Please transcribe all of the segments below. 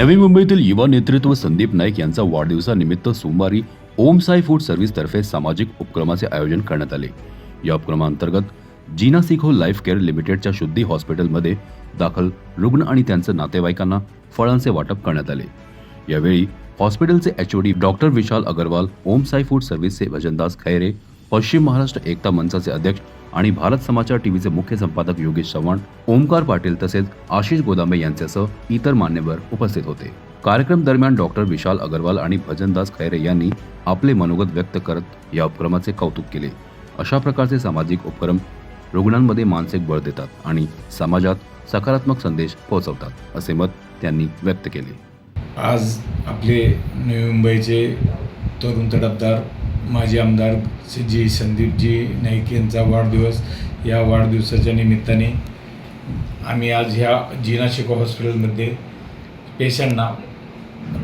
नवी मुंबईतील युवा नेतृत्व संदीप नाईक यांचा वाढदिवसानिमित्त सोमवारी ओम साई फूड सर्व्हिसतर्फे सामाजिक उपक्रमाचे आयोजन करण्यात आले. या उपक्रमांतर्गत जीना सिखो लाईफ केअर लिमिटेडच्या शुद्धी हॉस्पिटलमध्ये दाखल रुग्ण आणि त्यांच्या नातेवाईकांना फळांचे वाटप करण्यात आले. यावेळी हॉस्पिटलचे HOD doctor Vishal Agarwal Om Sai food सर्व्हिसचे Bhajandas Khaire पश्चिम महाराष्ट्र एकता मंचाचे अध्यक्ष आणि भारत समाचार टीव्हीचे मुख्य संपादक योगेश चव्हाण ओमकार पाटील तसेच आशिष गोदामे यांच्यासह इतर मान्यवर उपस्थित होते. कार्यक्रम दरम्यान डॉक्टर विशाल अगरवाल आणि भजनदास खैरे यांनी आपले मनोगत व्यक्त करत या उपक्रमाचे कौतुक केले. अशा प्रकारचे सामाजिक उपक्रम रुग्णांमध्ये मानसिक बळ देतात आणि समाजात सकारात्मक संदेश पोहोचवतात असे मत त्यांनी व्यक्त केले. आज आपले नवी मुंबईचे तरुण तडफदार माजी आमदार जी संदीपजी नाईक यांचा वाढदिवस या वाढदिवसाच्या निमित्ताने आम्ही आज ह्या जीना शिको हॉस्पिटलमध्ये पेशंटना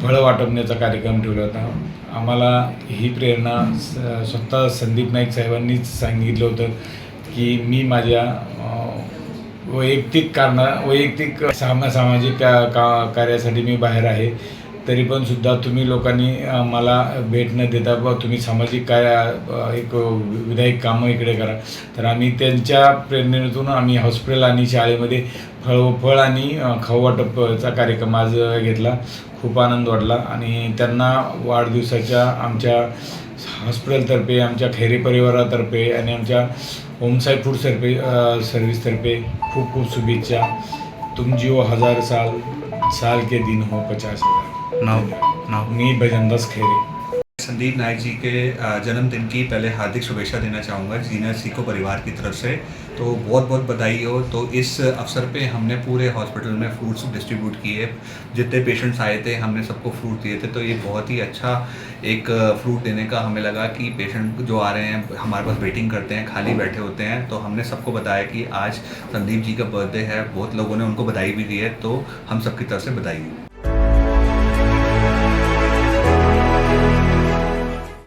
फळं वाटपण्याचा कार्यक्रम ठेवला होता. आम्हाला ही प्रेरणा स- स्वतः संदीप नाईक साहेबांनीच सांगितलं होतं की मी माझ्या वैयक्तिक कारणा वैयक्तिक सामा सामाजिक का का कार्यासाठी मी बाहेर आहे. तरी पण सुद्धा तुम्ही लोकांनी मला भेट न देता ब तुम्ही सामाजिक कार्य एक विधायक कामं इकडे करा. तर आम्ही त्यांच्या प्रेरणेतून आम्ही हॉस्पिटल आणि शाळेमध्ये फळ फळ आणि खाऊवाटपचा कार्यक्रम आज घेतला. खूप आनंद वाटला. आणि त्यांना वाढदिवसाच्या आमच्या हॉस्पिटलतर्फे आमच्या खैरे परिवारातर्फे आणि आमच्या होमसाई फूड सर्वे सर्व्हिसतर्फे खूप खूप शुभेच्छा. तुम जिओ हजार साल साल के दिन हो पचास हजार. नाव नाव मी भजनदास खैरे। संदीप नायक जी के जन्मदिन की पहले हार्दिक शुभेच्छा देना चाहूँगा जीना सीको परिवार की तरफ़ से। तो बहुत बहुत बधाई हो। तो इस अवसर पे हमने पूरे हॉस्पिटल में फ्रूट्स डिस्ट्रीब्यूट किए। जितने पेशेंट्स आए थे हमने सबको फ्रूट दिए थे। तो ये बहुत ही अच्छा एक फ्रूट देने का हमें लगा कि पेशेंट जो आ रहे हैं हमारे पास वेटिंग करते हैं खाली बैठे होते हैं। तो हमने सबको बताया कि आज संदीप जी का बर्थडे है। बहुत लोगों ने उनको बधाई भी दी है। तो हम सबकी तरफ़ से बधाई